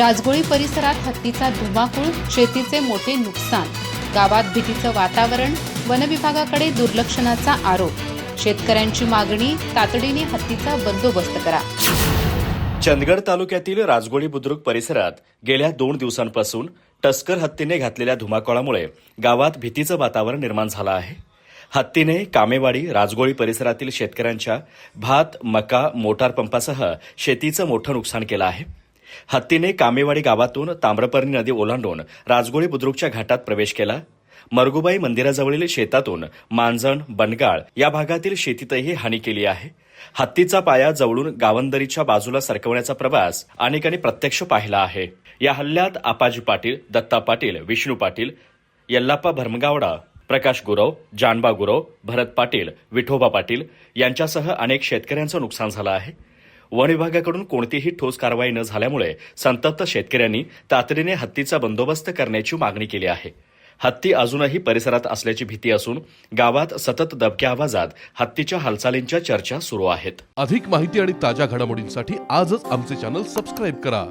राजगोळी परिसरात हत्तीचा धुमाकूळ शेतीचे मोठे नुकसान. गावात भीतीचं वातावरण वनविभागाकडे दुर्लक्षणाचा आरोप. शेतकऱ्यांची मागणी तातडीने हत्तीचा बंदोबस्त करा. चंदगड तालुक्यातील राजगोळी बुद्रुक परिसरात गेल्या दोन दिवसांपासून टस्कर हत्तीने घातलेल्या धुमाकूळामुळे गावात भीतीचं वातावरण निर्माण झालं आहे. हत्तीने कामेवाडी राजगोळी परिसरातील शेतकऱ्यांच्या भात मका मोटार पंपासह शेतीचं मोठं नुकसान केलं आहे. हत्तीने कामेवाडी गावातून ताम्रपर्णी नदी ओलांडून राजगोळी बुद्रुकच्या घाटात प्रवेश केला. मरगुबाई मंदिराजवळील शेतातून मांजण बनगाळ या भागातील शेतीतही हानी केली आहे. हत्तीचा पाया जवळून गावंदरीच्या बाजूला सरकवण्याचा प्रवास अनेकांनी प्रत्यक्ष पाहिला आहे. या हल्ल्यात आपाजी पाटील दत्ता पाटील विष्णू पाटील यल्लाप्पा भरमगावडा प्रकाश गुरव जानबा गुरव भरत पाटील विठोबा पाटील यांच्यासह अनेक शेतकऱ्यांचं नुकसान झालं आहे. वन विभागाकडून कोणतीही ठोस कारवाई न झाल्यामुळे संतप्त शेतकऱ्यांनी तातडीने हत्तीचा बंदोबस्त करण्याची मागणी केली आहे. हत्ती अजूनही परिसरात असल्याची भीती असून गावात सतत दबक्या आवाजात हत्तीच्या हालचालींच्या चर्चा सुरू आहेत. अधिक माहिती आणि ताज्या घडामोडींसाठी आजच आमचे चॅनल सबस्क्राईब करा.